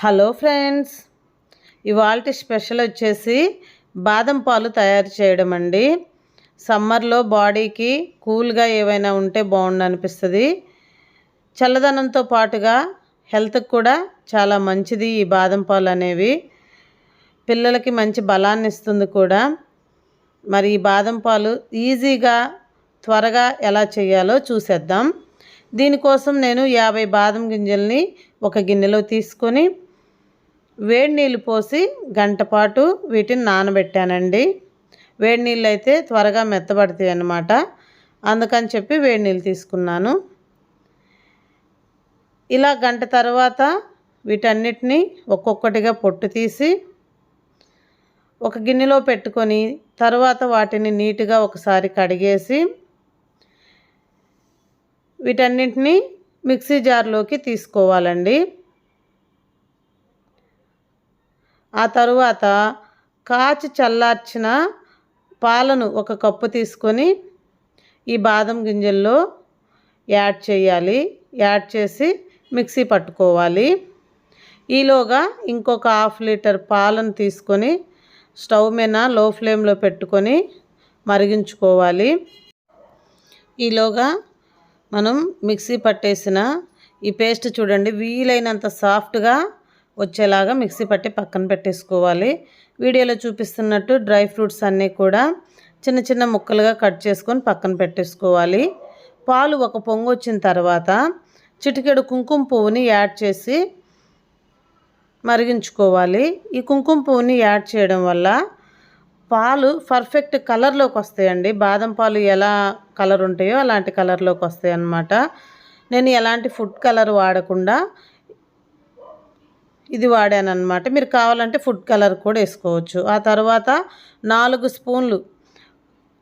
Hello friends ఇవాళ special వచ్చేసి బాదం పాలు తయారు చేయడం అండి. సమ్మర్లో బాడీకి కూల్గా ఏవైనా ఉంటే బాగుండు అనిపిస్తుంది. చల్లదనంతో పాటుగా హెల్త్కి కూడా చాలా మంచిది ఈ బాదం పాలు అనేవి. పిల్లలకి మంచి బలాన్ని ఇస్తుంది కూడా. మరి ఈ బాదం పాలు ఈజీగా త్వరగా ఎలా చేయాలో చూసేద్దాం. దీనికోసం నేను యాభై బాదం గింజల్ని ఒక గిన్నెలో తీసుకొని వేడి నీళ్ళు పోసి గంట పాటు వీటిని నానబెట్టానండి. వేడి నీళ్ళు అయితే త్వరగా మెత్తబడతాయి అన్నమాట. అందుకని చెప్పి వేడి నీళ్ళు తీసుకున్నాను. ఇలా గంట తర్వాత వీటన్నిటిని ఒక్కొక్కటిగా పొట్టు తీసి ఒక గిన్నెలో పెట్టుకొని తర్వాత వాటిని నీట్గా ఒకసారి కడిగేసి వీటన్నింటినీ మిక్సీ జార్లోకి తీసుకోవాలండి. ఆ తరువాత కాచి చల్లార్చిన పాలను ఒక కప్పు తీసుకొని ఈ బాదం గింజల్లో యాడ్ చేయాలి. యాడ్ చేసి మిక్సీ పట్టుకోవాలి. ఈలోగా ఇంకొక హాఫ్ లీటర్ పాలను తీసుకొని స్టవ్ మీద లో ఫ్లేమ్లో పెట్టుకొని మరిగించుకోవాలి. ఈలోగా మనం మిక్సీ పట్టేసిన ఈ పేస్ట్ చూడండి వీలైనంత సాఫ్ట్గా వచ్చేలాగా మిక్సీ పట్టి పక్కన పెట్టేసుకోవాలి. వీడియోలో చూపిస్తున్నట్టు డ్రై ఫ్రూట్స్ అన్నీ కూడా చిన్న చిన్న ముక్కలుగా కట్ చేసుకొని పక్కన పెట్టేసుకోవాలి. పాలు ఒక పొంగు వచ్చిన తర్వాత చిటికెడు కుంకుమ పువ్వుని యాడ్ చేసి మరిగించుకోవాలి. ఈ కుంకుమ పువ్వుని యాడ్ చేయడం వల్ల పాలు పర్ఫెక్ట్ కలర్లోకి వస్తాయండి. బాదం పాలు ఎలా కలర్ ఉంటాయో అలాంటి కలర్లోకి వస్తాయి అన్నమాట నేను ఎలాంటి ఫుడ్ కలర్ వాడకుండా ఇది వాడాను అనమాట మీరు కావాలంటే ఫుడ్ కలర్ కూడా వేసుకోవచ్చు. ఆ తర్వాత నాలుగు స్పూన్లు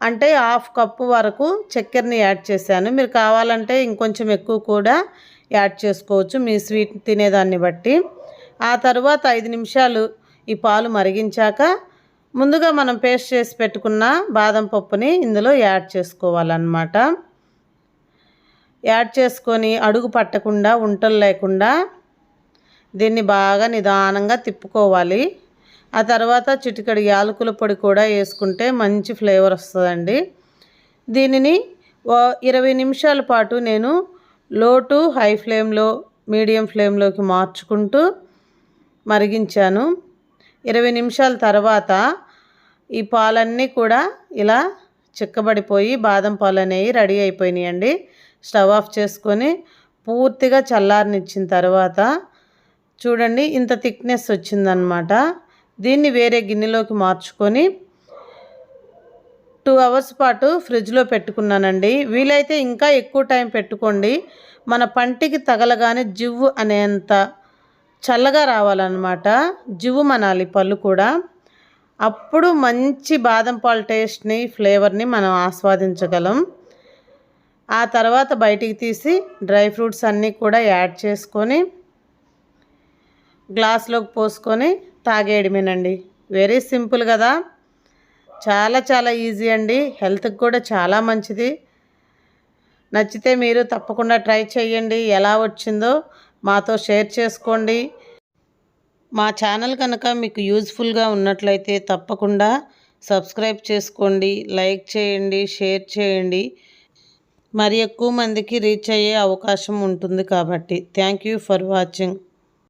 అంటే హాఫ్ కప్పు వరకు చక్కెరని యాడ్ చేశాను. మీరు కావాలంటే ఇంకొంచెం ఎక్కువ కూడా యాడ్ చేసుకోవచ్చు. మీ స్వీట్ తినేదాన్ని బట్టి. ఆ తర్వాత ఐదు నిమిషాలు ఈ పాలు మరిగించాక ముందుగా మనం పేస్ట్ చేసి పెట్టుకున్న బాదం పప్పుని ఇందులో యాడ్ చేసుకోవాలన్నమాట. యాడ్ చేసుకొని అడుగు పట్టకుండా ఉంటలు లేకుండా దీన్ని బాగా నిదానంగా తిప్పుకోవాలి. ఆ తర్వాత చిటికడి యాలకుల పొడి కూడా వేసుకుంటే మంచి ఫ్లేవర్ వస్తుందండి. దీనిని ఇరవై నిమిషాల పాటు నేను లో టు హై ఫ్లేమ్లో మీడియం ఫ్లేమ్లోకి మార్చుకుంటూ మరిగించాను. ఇరవై నిమిషాల తర్వాత ఈ పాలన్నీ కూడా ఇలా చిక్కబడిపోయి బాదం పాలు అనేవి రెడీ అయిపోయినాయండి. స్టవ్ ఆఫ్ చేసుకొని పూర్తిగా చల్లారనిచ్చిన తర్వాత చూడండి ఇంత థిక్నెస్ వచ్చిందనమాట దీన్ని వేరే గిన్నెలోకి మార్చుకొని టూ అవర్స్ పాటు ఫ్రిడ్జ్లో పెట్టుకున్నానండి. వీలైతే ఇంకా ఎక్కువ టైం పెట్టుకోండి. మన పంటికి తగలగానే జివ్వు అనేంత చల్లగా రావాలన్నమాట. జివ్వు మనాలి పళ్ళు కూడా. అప్పుడు మంచి బాదం పాలు టేస్ట్ని ఫ్లేవర్ని మనం ఆస్వాదించగలం. ఆ తర్వాత బయటికి తీసి డ్రై ఫ్రూట్స్ అన్నీ కూడా యాడ్ చేసుకొని గ్లాస్లోకి పోసుకొని తాగేయడమేనండి. వెరీ సింపుల్ కదా. చాలా చాలా ఈజీ అండి. హెల్త్కి కూడా చాలా మంచిది. నచ్చితే మీరు తప్పకుండా ట్రై చేయండి ఎలా వచ్చిందో మాతో షేర్ చేసుకోండి. మా ఛానల్ కనుక మీకు యూజ్ఫుల్గా ఉన్నట్లయితే తప్పకుండా సబ్స్క్రైబ్ చేసుకోండి లైక్ చేయండి షేర్ చేయండి. మరి ఎక్కువ మందికి రీచ్ అయ్యే అవకాశం ఉంటుంది కాబట్టి. Thank you for watching.